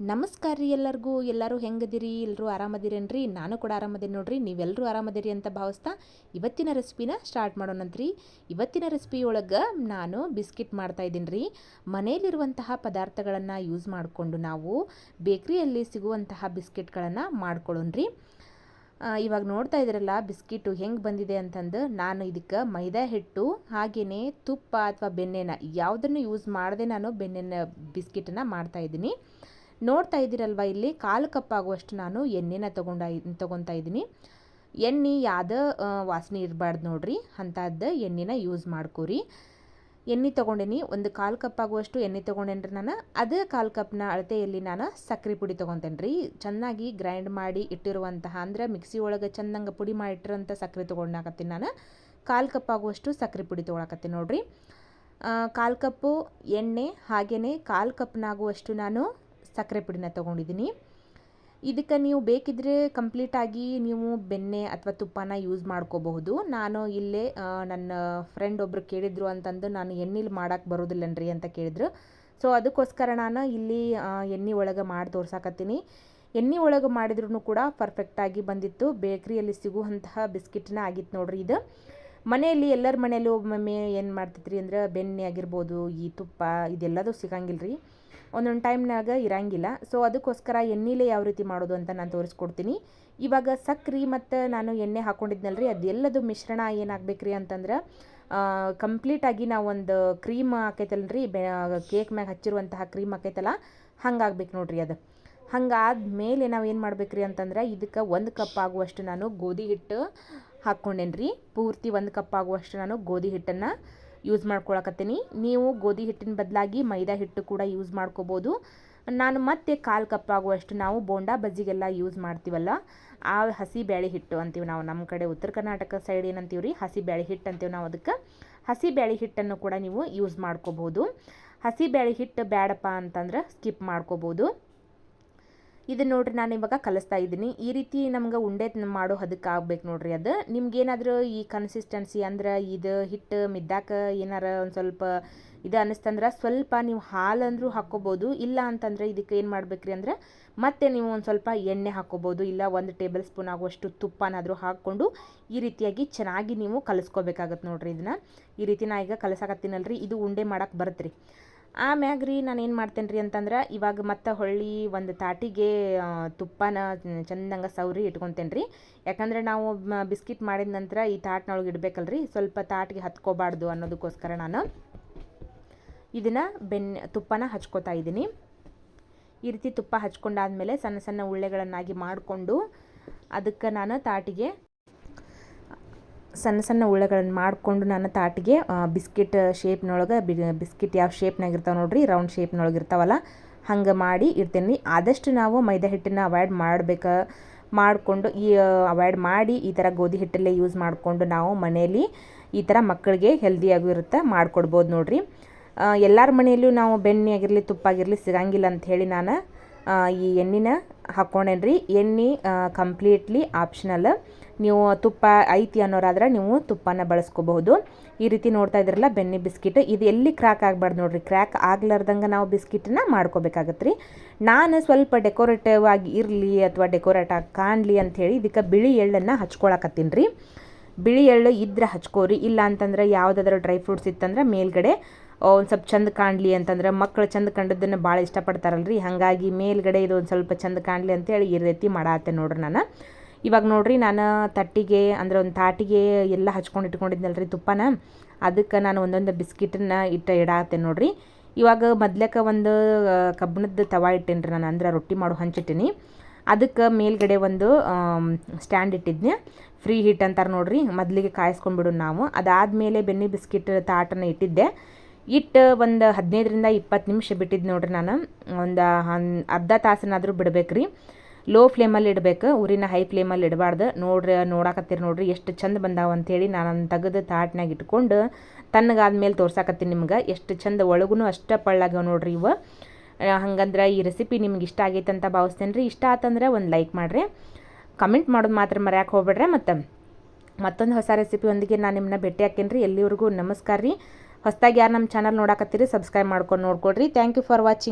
ನಮಸ್ಕಾರ ರೀ ಎಲ್ಲರಿಗೂ. ಎಲ್ಲರೂ ಹೆಂಗದಿರಿ? ಎಲ್ಲರೂ ಆರಾಮದಿರೇನ್ರಿ? ನಾನು ಕೂಡ ಆರಾಮದಿರಿ ನೋಡ್ರಿ. ನೀವೆಲ್ಲರೂ ಆರಾಮದಿರಿ ಅಂತ ಭಾವಿಸ್ತಾ ಇವತ್ತಿನ ರೆಸಿಪಿನ ಸ್ಟಾರ್ಟ್ ಮಾಡೋಣಂತ್ರಿ ಇವತ್ತಿನ ರೆಸಿಪಿ ಒಳಗೆ ನಾನು ಬಿಸ್ಕಿಟ್ ಮಾಡ್ತಾ ಇದ್ದೀನಿ ರೀ. ಮನೆಯಲ್ಲಿರುವಂತಹ ಪದಾರ್ಥಗಳನ್ನು ಯೂಸ್ ಮಾಡಿಕೊಂಡು ನಾವು ಬೇಕ್ರಿಯಲ್ಲಿ ಸಿಗುವಂತಹ ಬಿಸ್ಕಿಟ್ಗಳನ್ನು ಮಾಡ್ಕೊಳ್ಳೋಣ್ರಿ ಇವಾಗ ನೋಡ್ತಾ ಇದ್ರಲ್ಲ ಬಿಸ್ಕಿಟ್ಟು ಹೆಂಗೆ ಬಂದಿದೆ ಅಂತಂದು ನಾನು ಇದಕ್ಕೆ ಮೈದಾ ಹಿಟ್ಟು ಹಾಗೆಯೇ ತುಪ್ಪ ಅಥವಾ ಬೆಣ್ಣೆನ ಯಾವುದನ್ನು ಯೂಸ್ ಮಾಡದೆ ನಾನು ಬೆಣ್ಣೆನ, ಬಿಸ್ಕಿಟನ್ನು ಮಾಡ್ತಾಯಿದ್ದೀನಿ ನೋಡ್ತಾ ಇದ್ದೀರಲ್ವ ಇಲ್ಲಿ? ಕಾಲು ಕಪ್ಪಾಗುವಷ್ಟು ನಾನು ಎಣ್ಣೆನ ತೊಗೊಂಡ ತೊಗೊತಾ ಇದ್ದೀನಿ. ಎಣ್ಣೆ ಯಾವುದೇ? ವಾಸನೆ ಇರಬಾರ್ದು ನೋಡ್ರಿ. ಅಂಥದ್ದು ಎಣ್ಣೆನ ಯೂಸ್ ಮಾಡ್ಕೋರಿ. ಎಣ್ಣೆ ತೊಗೊಂಡೇನಿ, ಒಂದು ಕಾಲು ಕಪ್ ಆಗುವಷ್ಟು ಎಣ್ಣೆ ತೊಗೊಂಡೇನ್ರಿ ನಾನು. ಅದೇ ಕಾಲು ಕಪ್ನ ಅಳತೆಯಲ್ಲಿ ನಾನು ಸಕ್ಕರೆ ಪುಡಿ ತೊಗೊತೇನೆ ರೀ. ಚೆನ್ನಾಗಿ ಗ್ರೈಂಡ್ ಮಾಡಿ ಇಟ್ಟಿರುವಂತಹ, ಅಂದರೆ ಮಿಕ್ಸಿ ಒಳಗೆ ಚೆಂದಂಗೆ ಪುಡಿ ಮಾಡಿಟ್ಟಿರೋಂಥ ಸಕ್ಕರೆ ತೊಗೊಂಡಾಕತ್ತೀನಿ ನಾನು. ಕಾಲು ಕಪ್ ಆಗುವಷ್ಟು ಸಕ್ಕರೆ ಪುಡಿ ತೊಗೊಳಕತ್ತೀನಿ ನೋಡ್ರಿ. ಕಾಲು ಕಪ್ಪು ಎಣ್ಣೆ ಹಾಗೆಯೇ ಕಾಲು ಕಪ್ನಾಗುವಷ್ಟು ನಾನು ಸಕ್ಕರೆ ಪುಡಿನ ತೊಗೊಂಡಿದ್ದೀನಿ. ಇದಕ್ಕೆ ನೀವು ಬೇಕಿದ್ದರೆ ಕಂಪ್ಲೀಟಾಗಿ ನೀವು ಬೆಣ್ಣೆ ಅಥವಾ ತುಪ್ಪನ ಯೂಸ್ ಮಾಡ್ಕೋಬಹುದು. ನಾನು ಇಲ್ಲೇ ನನ್ನ ಫ್ರೆಂಡ್ ಒಬ್ಬರು ಕೇಳಿದರು ಅಂತಂದು ನಾನು ಎಣ್ಣೆಲಿ ಮಾಡೋಕ್ಕೆ ಬರೋದಿಲ್ಲನ್ರಿ ಅಂತ ಕೇಳಿದ್ರು. ಸೊ ಅದಕ್ಕೋಸ್ಕರ ನಾನು ಇಲ್ಲಿ ಎಣ್ಣೆ ಒಳಗೆ ಮಾಡಿ ತೋರ್ಸಾಕತ್ತೀನಿ. ಎಣ್ಣೆ ಒಳಗೆ ಮಾಡಿದ್ರೂ ಕೂಡ ಪರ್ಫೆಕ್ಟಾಗಿ ಬಂದಿತ್ತು. ಬೇಕ್ರಿಯಲ್ಲಿ ಸಿಗುವಂತಹ ಬಿಸ್ಕಿಟ್ನ ಆಗಿತ್ತು ನೋಡ್ರಿ ಇದು. ಮನೆಯಲ್ಲಿ ಎಲ್ಲರ ಮನೆಯಲ್ಲೂ ಒಮ್ಮೊಮ್ಮೆ ಏನು ಮಾಡ್ತಿದ್ರಿ ಅಂದ್ರೆ ಬೆಣ್ಣೆ ಆಗಿರ್ಬೋದು, ಈ ತುಪ್ಪ, ಇದೆಲ್ಲದೂ ಸಿಗಂಗಿಲ್ಲ ರೀ ಒಂದೊಂದು ಟೈಮ್ನಾಗ ಇರಂಗಿಲ್ಲ. ಸೊ ಅದಕ್ಕೋಸ್ಕರ ಎಣ್ಣೆಲೆ ಯಾವ ರೀತಿ ಮಾಡೋದು ಅಂತ ನಾನು ತೋರಿಸ್ಕೊಡ್ತೀನಿ. ಇವಾಗ ಸಕ್ರೆ ಮತ್ತು ನಾನು ಎಣ್ಣೆ ಹಾಕ್ಕೊಂಡಿದ್ನಲ್ರಿ ಅದೆಲ್ಲದು ಮಿಶ್ರಣ ಏನಾಗಬೇಕ್ರಿ ಅಂತಂದ್ರೆ ಕಂಪ್ಲೀಟಾಗಿ ಒಂದು ಕ್ರೀಮ್ ಆಕೈತಲ್ರಿ ಬೆ, ಕೇಕ್ ಮ್ಯಾಗ ಹಚ್ಚಿರುವಂತಹ ಕ್ರೀಮ್ ಆಕೈತಲ್ಲ ಹಂಗಾಗ್ಬೇಕು ನೋಡ್ರಿ ಅದು. ಹಂಗಾದ್ಮೇಲೆ ನಾವು ಏನು ಮಾಡ್ಬೇಕ್ರಿ ಅಂತಂದ್ರೆ, ಇದಕ್ಕೆ ಒಂದು ಕಪ್ ಆಗುವಷ್ಟು ನಾನು ಗೋಧಿ ಹಿಟ್ಟು ಹಾಕ್ಕೊಂಡೇನ್ರಿ. ಪೂರ್ತಿ ಒಂದು ಕಪ್ ಆಗುವಷ್ಟು ನಾನು ಗೋಧಿ ಹಿಟ್ಟನ್ನು ಯೂಸ್ ಮಾಡ್ಕೊಳಕತ್ತೀನಿ. ನೀವು ಗೋಧಿ ಹಿಟ್ಟಿನ ಬದಲಾಗಿ ಮೈದಾ ಹಿಟ್ಟು ಕೂಡ ಯೂಸ್ ಮಾಡ್ಕೋಬೋದು. ನಾನು ಮತ್ತೆ ಕಾಲು ಕಪ್ ಆಗುವಷ್ಟು ನಾವು ಬೋಂಡಾ ಬಜ್ಜಿಗೆಲ್ಲ ಯೂಸ್ ಮಾಡ್ತೀವಲ್ಲ, ಆ ಹಸಿ ಬ್ಯಾಳಿ ಹಿಟ್ಟು ಅಂತೀವಿ ನಾವು ನಮ್ಮ ಕಡೆ ಉತ್ತರ ಕರ್ನಾಟಕ ಸೈಡ್ ಏನಂತೀವಿ ರೀ ಹಸಿ ಬ್ಯಾಳಿ ಹಿಟ್ಟು ಅಂತೀವಿ ನಾವು ಅದಕ್ಕೆ. ಹಸಿ ಬ್ಯಾಳಿ ಹಿಟ್ಟನ್ನು ಕೂಡ ನೀವು ಯೂಸ್ ಮಾಡ್ಕೋಬೋದು. ಹಸಿ ಬ್ಯಾಳಿ ಹಿಟ್ಟು ಬ್ಯಾಡಪ್ಪ ಅಂತಂದ್ರೆ ಸ್ಕಿಪ್ ಮಾಡ್ಕೋಬೋದು. ಇದನ್ನ ನೋಡ್ರಿ ನಾನು ಇವಾಗ ಕಲಿಸ್ತಾ ಇದ್ದೀನಿ. ಈ ರೀತಿ ನಮ್ಗೆ ಉಂಡೆ ಮಾಡೋ ಹದಕ್ಕೆ ಆಗ್ಬೇಕು ನೋಡ್ರಿ ಅದು. ನಿಮ್ಗೇನಾದರೂ ಈ ಕನ್ಸಿಸ್ಟೆನ್ಸಿ ಅಂದ್ರೆ ಇದು ಹಿಟ್ಟು ಮಿದ್ದಾಕ ಏನಾರ ಒಂದು ಸ್ವಲ್ಪ ಇದು ಅನ್ನಿಸ್ತಂದ್ರೆ ಸ್ವಲ್ಪ ನೀವು ಹಾಲಂದ್ರೂ ಹಾಕ್ಕೋಬೋದು ಇಲ್ಲ ಅಂತಂದ್ರೆ ಇದಕ್ಕೆ ಏನು ಮಾಡ್ಬೇಕ್ರಿ ಅಂದ್ರೆ ಮತ್ತೆ ನೀವು ಒಂದು ಸ್ವಲ್ಪ ಎಣ್ಣೆ ಹಾಕ್ಕೋಬೋದು ಇಲ್ಲ ಒಂದು ಟೇಬಲ್ ಸ್ಪೂನ್ ಆಗುವಷ್ಟು ತುಪ್ಪನಾದರೂ ಹಾಕ್ಕೊಂಡು ಈ ರೀತಿಯಾಗಿ ಚೆನ್ನಾಗಿ ನೀವು ಕಲಿಸ್ಕೋಬೇಕಾಗತ್ತೆ ನೋಡ್ರಿ ಇದನ್ನು. ಈ ರೀತಿ ನಾ ಈಗ ಕಲಸಾಕತ್ತೀನಲ್ರಿ. ಇದು ಉಂಡೆ ಮಾಡಕ್ಕೆ ಬರುತ್ತೆ ಆಮ್ಯಾಗ ರೀ ನಾನು ಏನು ಮಾಡ್ತೇನೆ ರೀ ಅಂತಂದ್ರೆ ಇವಾಗ ಮತ್ತೆ ಹೊಳ್ಳಿ ಒಂದು ತಾಟಿಗೆ ತುಪ್ಪನ ಚಂದಂಗೆ ಸೌರಿ ಇಟ್ಕೊತೇನೆ ರೀ. ಯಾಕಂದರೆ ನಾವು ಬಿಸ್ಕಿಟ್ ಮಾಡಿದ ನಂತರ ಈ ತಾಟ್ನೊಳಗೆ ಇಡಬೇಕಲ್ರಿ. ಸ್ವಲ್ಪ ತಾಟಿಗೆ ಹತ್ಕೋಬಾರ್ದು ಅನ್ನೋದಕ್ಕೋಸ್ಕರ ನಾನು ಇದನ್ನು ಬೆಣ್ಣೆ ತುಪ್ಪನ ಹಚ್ಕೋತಾ ಇದ್ದೀನಿ. ಈ ರೀತಿ ತುಪ್ಪ ಹಚ್ಕೊಂಡಾದ್ಮೇಲೆ ಸಣ್ಣ ಸಣ್ಣ ಉಳ್ಳೆಗಳನ್ನಾಗಿ ಮಾಡಿಕೊಂಡು ಅದಕ್ಕೆ ನಾನು ತಾಟಿಗೆ ಸಣ್ಣ ಸಣ್ಣ ಉಳ್ಳಗಳನ್ನು ಮಾಡಿಕೊಂಡು ನಾನು ತಾಟಿಗೆ ಬಿಸ್ಕಿಟ್ ಶೇಪ್ನೊಳಗೆ ಬಿಸ್ಕಿಟ್ ಯಾವ ಶೇಪ್ನಾಗ ಇರ್ತಾವೆ ನೋಡ್ರಿ, ರೌಂಡ್ ಶೇಪ್ನೊಳಗೆ ಇರ್ತಾವಲ್ಲ, ಹಂಗೆ ಮಾಡಿ ಇರ್ತೇನೆ ಆದಷ್ಟು ನಾವು ಮೈದಾ ಹಿಟ್ಟನ್ನು ಅವಾಯ್ಡ್ ಮಾಡಬೇಕು, ಮಾಡಿಕೊಂಡು ಈ ಅವಾಯ್ಡ್ ಮಾಡಿ ಈ ಥರ ಗೋಧಿ ಹಿಟ್ಟಲ್ಲೇ ಯೂಸ್ ಮಾಡಿಕೊಂಡು ನಾವು ಮನೆಯಲ್ಲಿ ಈ ಥರ ಮಕ್ಕಳಿಗೆ ಹೆಲ್ದಿಯಾಗೂ ಇರುತ್ತೆ ಮಾಡಿಕೊಡ್ಬೋದು ನೋಡಿರಿ. ಎಲ್ಲರ ಮನೆಯಲ್ಲೂ ನಾವು ಬೆಣ್ಣೆ ಆಗಿರಲಿ, ತುಪ್ಪ ಆಗಿರಲಿ ಸಿಗಂಗಿಲ್ಲ ಹೇಳಿ ನಾನು ಈ ಎಣ್ಣೆನ ಹಾಕ್ಕೊಂಡೇನ್ರಿ? ಎಣ್ಣೆ ಕಂಪ್ಲೀಟ್ಲಿ ಆಪ್ಷನಲ್ ನೀವು ತುಪ್ಪ ಐತಿ ಅನ್ನೋರಾದ್ರೆ ನೀವು ತುಪ್ಪನ ಬಳಸ್ಕೋಬಹುದು. ಈ ರೀತಿ ನೋಡ್ತಾ ಇದ್ರಲ್ಲ ಬೆಣ್ಣೆ ಬಿಸ್ಕಿಟ್. ಇದು ಎಲ್ಲಿ ಕ್ರ್ಯಾಕ್ ಆಗಬಾರ್ದು ನೋಡ್ರಿ. ಕ್ರ್ಯಾಕ್ ಆಗ್ಲಾರ್ದಂಗೆ ನಾವು ಬಿಸ್ಕಿಟನ್ನ ಮಾಡ್ಕೋಬೇಕಾಗತ್ತೆ ರೀ ನಾನು ಸ್ವಲ್ಪ ಡೆಕೋರೇಟಿವ್ ಆಗಿ ಇರಲಿ ಅಥವಾ ಡೆಕೋರೇಟ್ ಆಗಿ ಕಾಣಲಿ ಅಂಥೇಳಿ ಇದಕ್ಕೆ ಬಿಳಿ ಎಳ್ಳನ್ನು ಹಚ್ಕೊಳಕತ್ತೀನಿ ರೀ. ಬಿಳಿ ಎಳ್ಳು ಇದ್ರೆ ಹಚ್ಕೋರಿ, ಇಲ್ಲ ಅಂತಂದ್ರೆ ಯಾವುದಾದ್ರೂ ಡ್ರೈ ಫ್ರೂಟ್ಸ್ ಇತ್ತಂದ್ರೆ ಮೇಲ್ಗಡೆ ಒಂದು ಸ್ವಲ್ಪ ಚಂದ ಕಾಣಲಿ ಅಂತಂದ್ರೆ ಮಕ್ಕಳು ಚಂದ ಕಂಡದನ್ನು ಭಾಳ ಇಷ್ಟಪಡ್ತಾರಲ್ರಿ. ಹಾಗಾಗಿ ಮೇಲ್ಗಡೆ ಇದು ಒಂದು ಸ್ವಲ್ಪ ಚಂದ ಕಾಣಲಿ ಅಂತೇಳಿ ಈ ರೀತಿ ಮಾಡತ್ತೆ ನೋಡ್ರಿ ನಾನು. ಇವಾಗ ನೋಡ್ರಿ ನಾನು ತಟ್ಟಿಗೆ, ಅಂದ್ರೆ ಒಂದು ತಾಟಿಗೆ ಎಲ್ಲ ಹಚ್ಕೊಂಡು ಇಟ್ಕೊಂಡಿದ್ನಲ್ರಿ ತುಪ್ಪನ. ಅದಕ್ಕೆ ನಾನು ಒಂದೊಂದು ಬಿಸ್ಕಿಟನ್ನ ಇಟ್ಟು ಇಡಾತೆ ನೋಡ್ರಿ. ಇವಾಗ ಮೊದ್ಲಕ್ಕೆ ಒಂದು ಕಬ್ಬಣದ ತವಾ ಇಟ್ಟೇನಿ ನಾನು, ಅಂದ್ರೆ ರೊಟ್ಟಿ ಮಾಡೋ ಹಂಚಿಟ್ಟಿನಿ. ಅದಕ್ಕೆ ಮೇಲ್ಗಡೆ ಒಂದು ಸ್ಟ್ಯಾಂಡ್ ಇಟ್ಟಿದ್ನೆ. ಫ್ರೀ ಹೀಟ್ ಅಂತಾರೆ ನೋಡ್ರಿ, ಮೊದಲಿಗೆ ಕಾಯಿಸ್ಕೊಂಡ್ಬಿಡು ನಾವು. ಅದಾದಮೇಲೆ ಬೆಣ್ಣೆ ಬಿಸ್ಕಿಟ್ ತಾಟನ್ನು ಇಟ್ಟಿದ್ದೆ. ಇಟ್ಟು ಒಂದು ಹದಿನೈದರಿಂದ ಇಪ್ಪತ್ತು ನಿಮಿಷ ಬಿಟ್ಟಿದ್ದು ನೋಡ್ರಿ ನಾನು. ಒಂದು, ಹನ್, ಅರ್ಧ ತಾಸನಾದರೂ ಬಿಡ್ಬೇಕು ರೀ ಲೋ ಫ್ಲೇಮಲ್ಲಿ ಇಡಬೇಕು, ಊರಿನ ಹೈ ಫ್ಲೇಮಲ್ಲಿ ಇಡಬಾರ್ದು. ನೋಡ್ರಿ, ನೋಡಾಕತ್ತೀರಿ ನೋಡ್ರಿ, ಎಷ್ಟು ಚಂದ ಬಂದಾವ ಅಂಥೇಳಿ ನಾನು ತೆಗೆದು ತಾಟ್ನಾಗ ಇಟ್ಕೊಂಡು, ತಣ್ಣಗಾದ್ಮೇಲೆ ತೋರ್ಸಾಕತ್ತೀನಿ ನಿಮ್ಗೆ. ಎಷ್ಟು ಚಂದ ಒಳಗೂ ಅಷ್ಟೇ ಪಳ್ಳಾಗ್ಯಾವ ನೋಡ್ರಿ ಇವು. ಹಂಗಂದ್ರೆ ಈ ರೆಸಿಪಿ ನಿಮ್ಗೆ ಇಷ್ಟ ಆಗೈತೆ ಅಂತ ಭಾವಿಸ್ತೇನೆ ರೀ. ಇಷ್ಟ ಆತಂದ್ರೆ ಒಂದು ಲೈಕ್ ಮಾಡಿರಿ. ಕಮೆಂಟ್ ಮಾಡೋದು ಮಾತ್ರ ಮರ್ಯಾಕೆ ಹೋಗ್ಬೇಡ್ರಿ. ಮತ್ತು ಮತ್ತೊಂದು ಹೊಸ ರೆಸಿಪಿ ಒಂದಿಗೆ ನಾನು ನಿಮ್ಮನ್ನ ಭೇಟಿ ಹಾಕೇನಿ ರೀ. ಎಲ್ಲಿವರೆಗೂ ನಮಸ್ಕಾರ ರೀ. ಹೊಸದಾಗಿ ಯಾರು ನಮ್ಮ ಚಾನಲ್ ನೋಡಾಕತ್ತೀರಿ ಸಬ್ಸ್ಕ್ರೈಬ್ ಮಾಡ್ಕೊಂಡು ನೋಡ್ಕೊಡ್ರಿ. Thank you for watching